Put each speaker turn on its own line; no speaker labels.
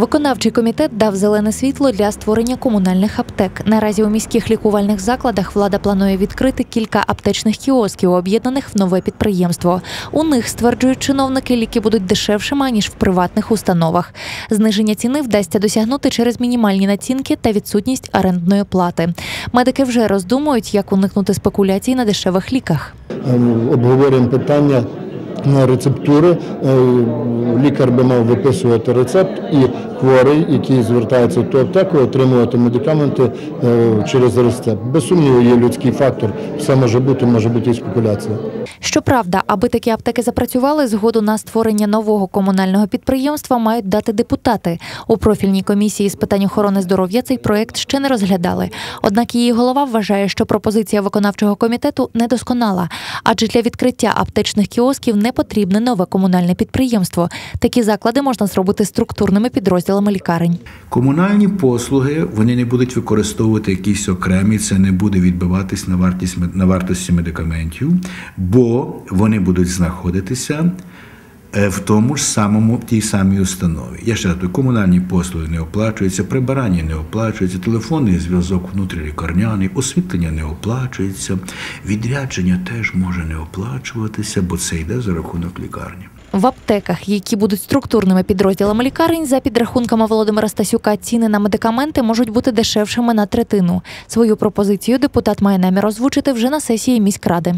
Виконавчий комітет дав зелене світло для створення комунальних аптек. Наразі у міських лікувальних закладах влада планує відкрити кілька аптечних кіосків, об'єднаних в нове підприємство. У них стверджують чиновники, ліки будуть дешевшими ніж в приватних установах. Зниження ціни вдасться досягнути через мінімальні націнки та відсутність орендної плати. Медики вже роздумують, як уникнути спекуляцій на дешевих ліках.
Ем, обговорюємо питання рецептури. Е, Лікар би мав виписувати рецепт, і хворий, який звертається ту аптеку, отримувати медикаменти е, через рецепт. Без сумніву, є людський фактор. Все може бути, може бути і спекуляція.
Щоправда, аби такі аптеки запрацювали, згоду на створення нового комунального підприємства мають дати депутати. У профільній комісії з питань охорони здоров'я цей проект ще не розглядали. Однак її голова вважає, що пропозиція виконавчого комітету недосконала, адже для відкриття аптечних кіосків не потрібне нове комунальне підприємство. Такі заклади можна зробити структурними підрозділами лікарень.
Комунальні послуги вони не будуть використовувати якісь окремі, це не буде відбиватись на вартість на вартості медикаментів, бо вони будуть знаходитися в тому ж самому тій самій установі. Я ще раз комунальні послуги не оплачуються, прибирання не оплачується, телефонний зв'язок внутрілікарняний, освітлення не оплачується, відрядження теж може не оплачуватися, бо це йде за рахунок лікарні.
В аптеках, які будуть структурними підрозділами лікарень, за підрахунками Володимира Стасюка, ціни на медикаменти можуть бути дешевшими на третину. Свою пропозицію депутат має намір озвучити вже на сесії міськради.